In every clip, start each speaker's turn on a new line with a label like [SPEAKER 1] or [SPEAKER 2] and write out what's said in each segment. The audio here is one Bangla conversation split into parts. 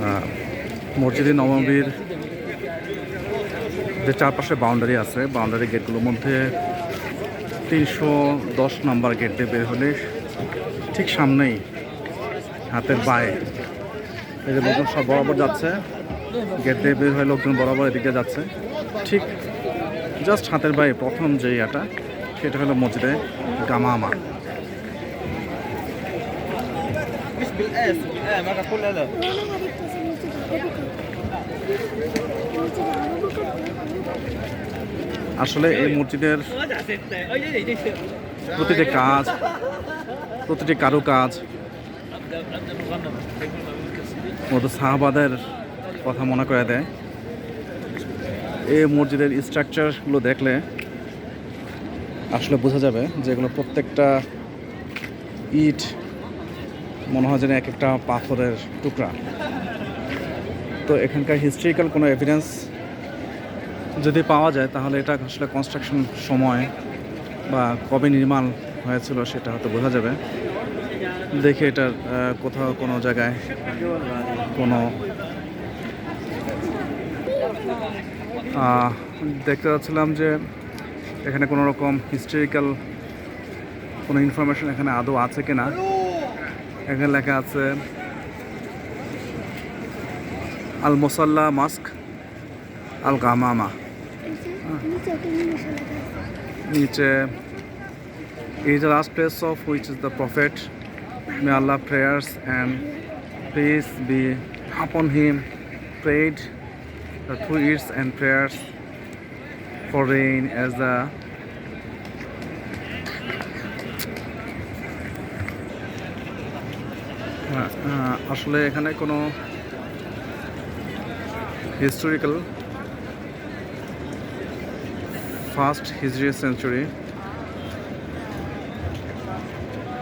[SPEAKER 1] আহ, মসজিদে নবমীর যে চারপাশে বাউন্ডারি আছে বাউন্ডারি গেটগুলোর মধ্যে তিনশো দশ নাম্বার গেট দিয়ে বের হলে ঠিক সামনেই হাতের বায়ে এই যে লোকজন সব বরাবর যাচ্ছে গেট দিয়ে বের হয়ে লোকজন বরাবর এদিকে যাচ্ছে ঠিক জাস্ট হাতের বায়ে প্রথম যে ইয়াটা সেটা হলো মসজিদে গামামা
[SPEAKER 2] مش بالاس اه ما تقول لا لا
[SPEAKER 1] আসলে এই মসজিদের প্রতিটি কাজ, প্রতিটি কারুকাজ মতো সাহাবাদের কথা মনে করে দেয়। এই মসজিদের স্ট্রাকচারগুলো দেখলে আসলে বোঝা যাবে যে এগুলো প্রত্যেকটা ইট মনে হয় যেন এক একটা পাথরের টুকরা। এখানকার হিস্ট্রিক্যাল কোনো এভিডেন্স যদি পাওয়া যায়, তাহলে এটা আসলে কনস্ট্রাকশন সময় বা কবে নির্মাণ হয়েছিল সেটা হয়তো বোঝা যাবে। দেখে এটার কোথাও কোনো জায়গায় কোনো দেখতে পাচ্ছিলাম যে এখানে কোনো রকম হিস্টোরিক্যাল কোনো ইনফরমেশন এখানে আদৌ আছে কিনা। এখানে লেখা আছে আল মশাল্লা মাস্ক আল গামামা নিচে is the last place of which is the prophet may Allah prayers and peace be upon him prayed the through its and prayers for rain as the আসলে এখানে কোনো হিস্টোরিক্যাল ফার্স্ট হিজরি সেঞ্চুরি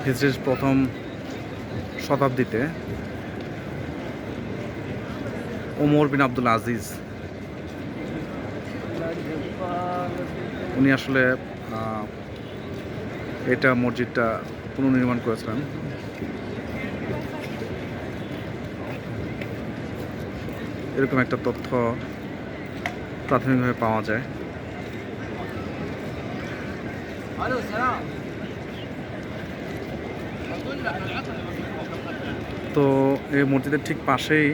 [SPEAKER 1] হিজরির প্রথম শতাব্দীতে ওমর বিন আব্দুল আজিজ। উনি আসলে এটা মসজিদটা পুনর্নির্মাণ করেছিলেন। এরকম একটা তথ্য প্রাথমিকভাবে পাওয়া যায়। তো এই মসজিদের ঠিক পাশেই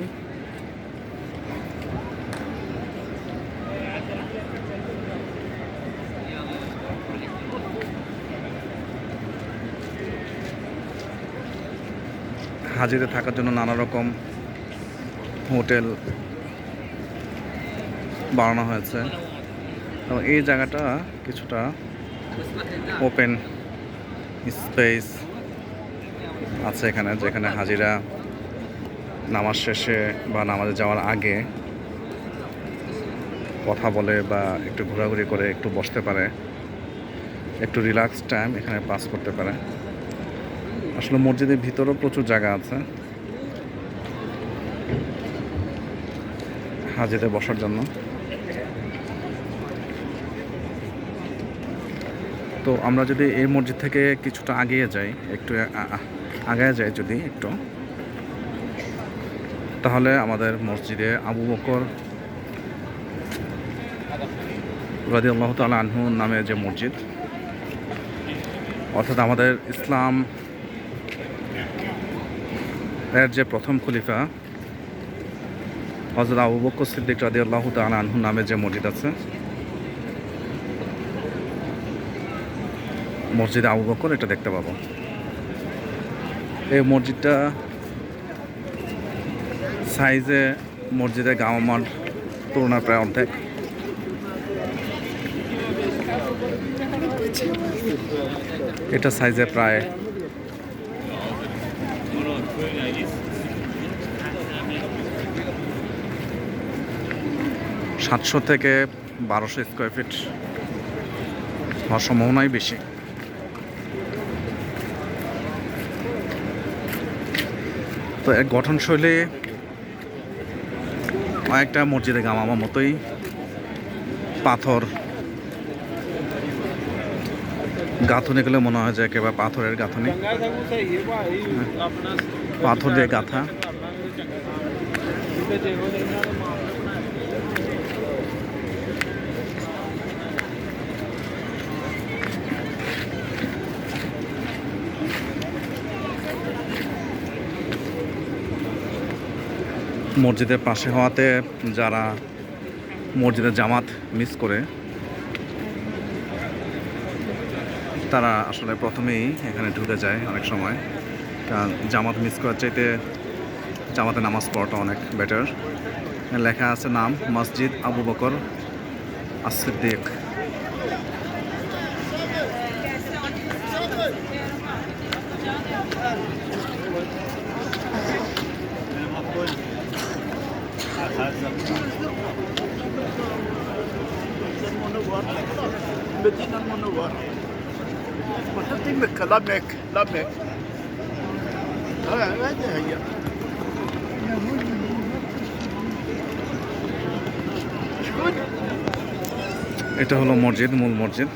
[SPEAKER 1] হাজিরে থাকার জন্য নানা রকম হোটেল বানানো হয়েছে। তো এই জায়গাটা কিছুটা ওপেন স্পেস আছে এখানে, যেখানে হাজিরা নামাজ শেষে বা নামাজে যাওয়ার আগে কথা বলে বা একটু ঘোরাঘুরি করে একটু বসতে পারে। একটু রিল্যাক্স টাইম এখানে পাস করতে পারে। আসলে মসজিদের ভিতরেও প্রচুর জায়গা আছে। হাজিতে বসার জন্য। তো আমরা যদি এই মসজিদ থেকে কিছুটা আগিয়ে যাই, একটু আগে যাই যদি একটু, তাহলে আমাদের মসজিদে আবু বকর রাজি আল্লাহ তালা আনহু নামে যে মসজিদ, অর্থাৎ আমাদের ইসলাম এর যে প্রথম খলিফা হজরত আবু বকর সিদ্দিক রাজি আল্লাহ তালা আনহু নামে যে মসজিদ আছে মসজিদ আবু বকর, এটা দেখতে পাবো। এই মসজিদটা সাইজে মসজিদে গামামার তুলনায় প্রায় অর্ধেক। এটা সাইজে প্রায় সাতশো থেকে বারোশো স্কোয়ার ফিট হওয়ার সম্ভাবনাই বেশি। তো গঠনশৈলী অনেকটা মসজিদে গামামা মতোই পাথর। গাঁথনি গেলে মনে হয় যে একেবারে পাথরের গাঁথনি। পাথর দিয়ে গাঁথা। মসজিদের পাশে হওয়াতে যারা মসজিদের জামাত মিস করে, তারা আসলে প্রথমেই এখানে ঢুকে যায় অনেক সময়। কারণ জামাত মিস করার চাইতে জামাতে নামাজ পড়াটা অনেক বেটার লেখা আছে নাম, মসজিদ Abu Bakr আসিদ্দিক
[SPEAKER 3] var. Burada değil mi? Lamek, Lamek. Ha, evet, evet.
[SPEAKER 1] এটা হলো মসজিদ মূল মসজিদ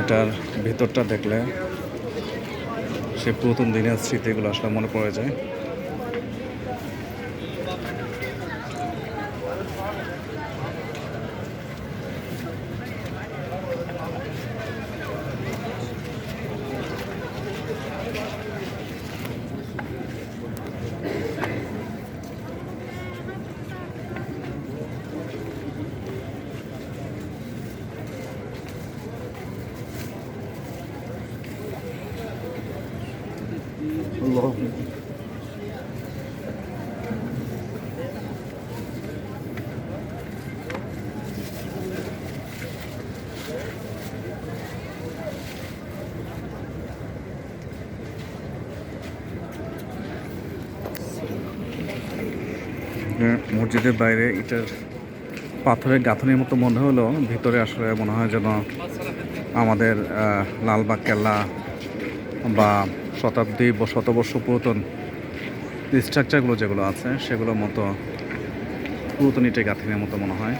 [SPEAKER 1] এটার ভেতরটা দেখলে সে প্রথম দিনের স্মৃতিগুলো আসলে মনে পড়ে যায়। মসজিদের বাইরে ইটার পাথরের গাঁথনির মতো মনে হলো ভিতরে আসলে মনে হয় যেন আমাদের লালবাগ, কেল্লা বা শতাব্দী বা, শতবর্ষ পুরাতন স্ট্রাকচারগুলো যেগুলো আছে, সেগুলোর মতো পুরাতন ইটের গাঁথনির মতো মনে হয়।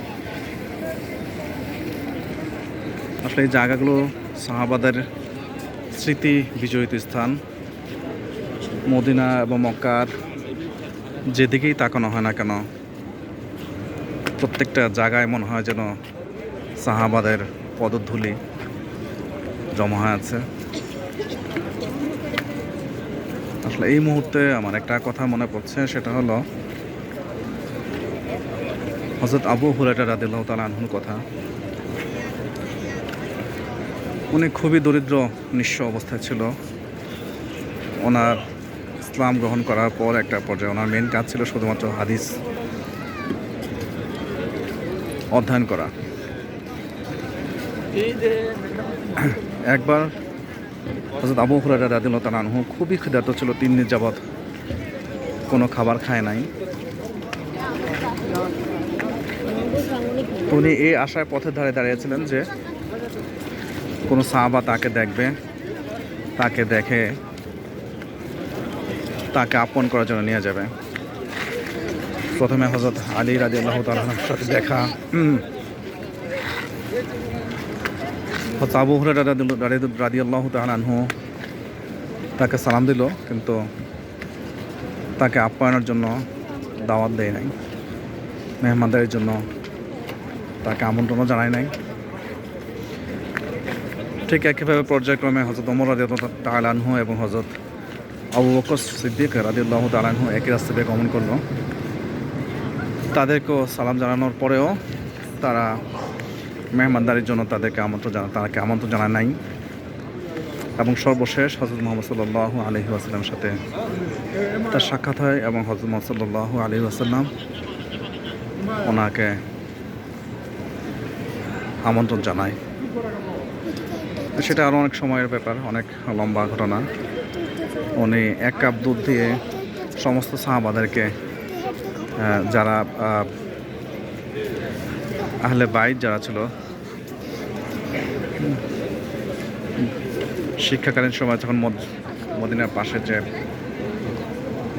[SPEAKER 1] আসলে এই জায়গাগুলো সাহাবাদের স্মৃতি বিজড়িত স্থান। মদিনা এবং মক্কার যেদিকেই তাকানো হয় না কেন, প্রত্যেকটা জায়গায় মনে হয় যেন সাহাবাদের পদধূলি জমা হয়ে আছে। আসলে এই মুহূর্তে আমার একটা কথা মনে পড়ছে, সেটা হলো হজরত আবু হুরাটা রাদিল্লাহ তালা কথা। উনি খুবই দরিদ্র, নিঃস্ব অবস্থায় ছিল। ওনার ইসলাম গ্রহণ করার পর একটা পর্যায়ে ওনার মেন কাজ ছিল শুধুমাত্র হাদিস অধ্যয়ন করা। একবার হজরত আবু হুরারা রাদিল তালানহু খুবই ক্ষুধার্ত ছিল, তিন দিন যাবৎ কোনো খাবার খায় নাই। উনি এই আশায় পথের ধারে দাঁড়িয়েছিলেন যে কোনো সাহাবা তাকে দেখবে, তাকে দেখে তাকে করার জন্য নিয়ে যাবে। প্রথমে হজরত আলী রাজি আল্লাহ তালার সাথে দেখা। হজরত আবু রাজি আল্লাহ তালানহু তাকে সালাম দিল, কিন্তু তাকে আপ্যায়নের জন্য দাওয়াত দেয় নাই। মেহমানদের জন্য তাকে আমন্ত্রণও জানায় নাই। ঠিক একইভাবে পর্যায়ক্রমে হজরত অমর রাজি তালানহু এবং হজরত আবু বকর সিদ্দিক রাদিউল্লাহ তালানহু একই রাস্তা দিয়ে গমন করল। তাদেরকেও সালাম জানানোর পরেও তারা মেহমানদারির জন্য তাদেরকে আমন্ত্রণ জানা তাদেরকে আমন্ত্রণ জানায় নাই। এবং সর্বশেষ হজরত মোহাম্মদ সাল্লাহ আলহি আসাল্লামের সাথে তার সাক্ষাৎ হয় এবং হজরত মোহাম্মদ সাল্লাহ আলহি আসাল্লাম ওনাকে আমন্ত্রণ জানায়। সেটা আরও অনেক সময়ের ব্যাপার, অনেক লম্বা ঘটনা। উনি এক কাপ দুধ দিয়ে সমস্ত সাহাবাদেরকে যারা আহ, আহলে বাইত যারা ছিল শিক্ষাকালীন সময় যখন মদ- মদিনার পাশে যে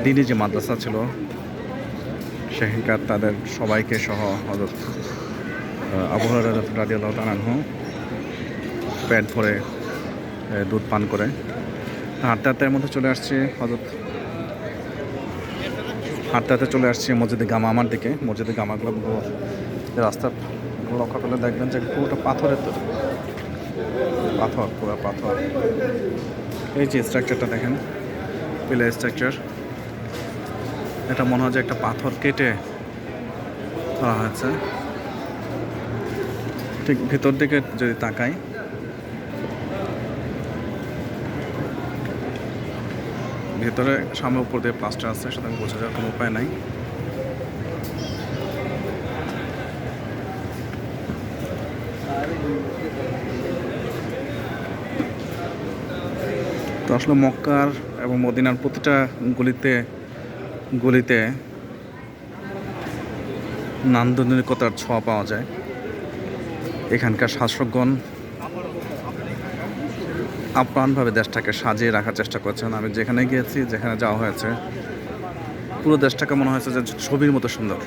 [SPEAKER 1] দিনই যে মাদ্রাসা ছিল সেখানকার তাদের সবাইকে সহ হজরত আবহাওয়ার রাজিয়াল তানানহু পেট ভরে এ, দুধ পান করে। হাঁটতে হাঁটতে মধ্যে চলে আসছি হজরত হাঁটতে হাঁটতে চলে আসছি মসজিদে গামামার দিকে। মসজিদে গামাগুলো রাস্তা লক্ষ্য করলে দেখবেন যে পুরোটা পাথরের তৈরি। পাথর, পুরো পাথর। এই যে স্ট্রাকচারটা দেখেন পিলার স্ট্রাকচার এটা মনে হয় যে একটা পাথর কেটে করা হয়েছে। ঠিক ভিতর দিকে যদি তাকাই ভেতরে সামনে উপর দিয়ে প্লাস্টার আছে, সেটা বোঝা যাওয়ার কোনো উপায় নাই। তো আসলে মক্কার এবং মদিনার প্রতিটা গলিতে গলিতে নান্দনিকতার ছোঁয়া পাওয়া যায়। এখানকার শাসকগণ আপ্রাণভাবে দেশটাকে সাজিয়ে রাখার চেষ্টা করছেন। আমি যেখানে গিয়েছি, যেখানে যাওয়া হয়েছে, পুরো দেশটাকে মনে হয়েছে যে ছবির মতো সুন্দর।